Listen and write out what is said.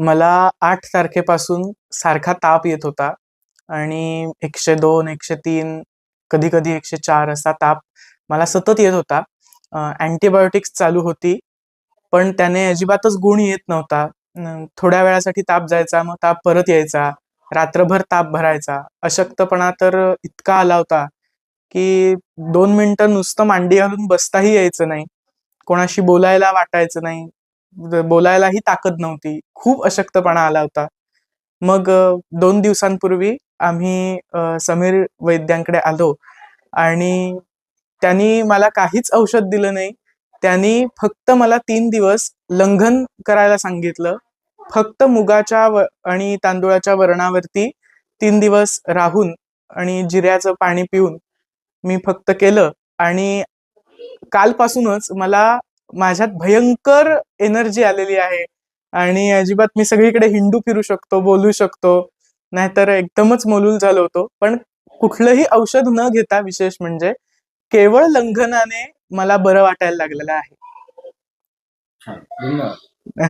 मला आठ तारखेपासून सारखा ताप येत होता. आणि एकशे दोन एकशे तीन कधी कधी एकशे चार असा ताप मला सतत येत होता. अँटीबायोटिक्स चालू होती पण त्याने अजिबातच गुण येत नव्हता. थोड्या वेळासाठी ताप जायचा मग ताप परत यायचा रात्रभर ताप भरायचा. अशक्तपणा तर इतका आला होता की दोन मिनिटं नुसतं मांडी घालून बसताही यायचं नाही. कोणाशी बोलायला वाटायचं नाही. बोलायलाही ताकद नव्हती. खूप अशक्तपणा आला होता. मग दोन दिवसांपूर्वी आम्ही समीर वैद्यांकडे आलो आणि त्यांनी मला काहीच औषध दिलं नाही. त्यांनी फक्त मला तीन दिवस लंघन करायला सांगितलं. फक्त मुगाच्या आणि तांदूळाच्या वरणावरती तीन दिवस राहून आणि जिऱ्याचं पाणी पिऊन मी फक्त केलं आणि कालपासूनच मला माझ्यात भयंकर एनर्जी आलेली आहे. आणि अजिबात मी सगळीकडे हिंडू फिरू शकतो बोलू शकतो नाहीतर एकदमच मोलूल झालो होतो. पण कुठलंही औषध न घेता विशेष म्हणजे केवळ लंघनाने मला बरं वाटायला लागलेलं आहे. धन्यवाद.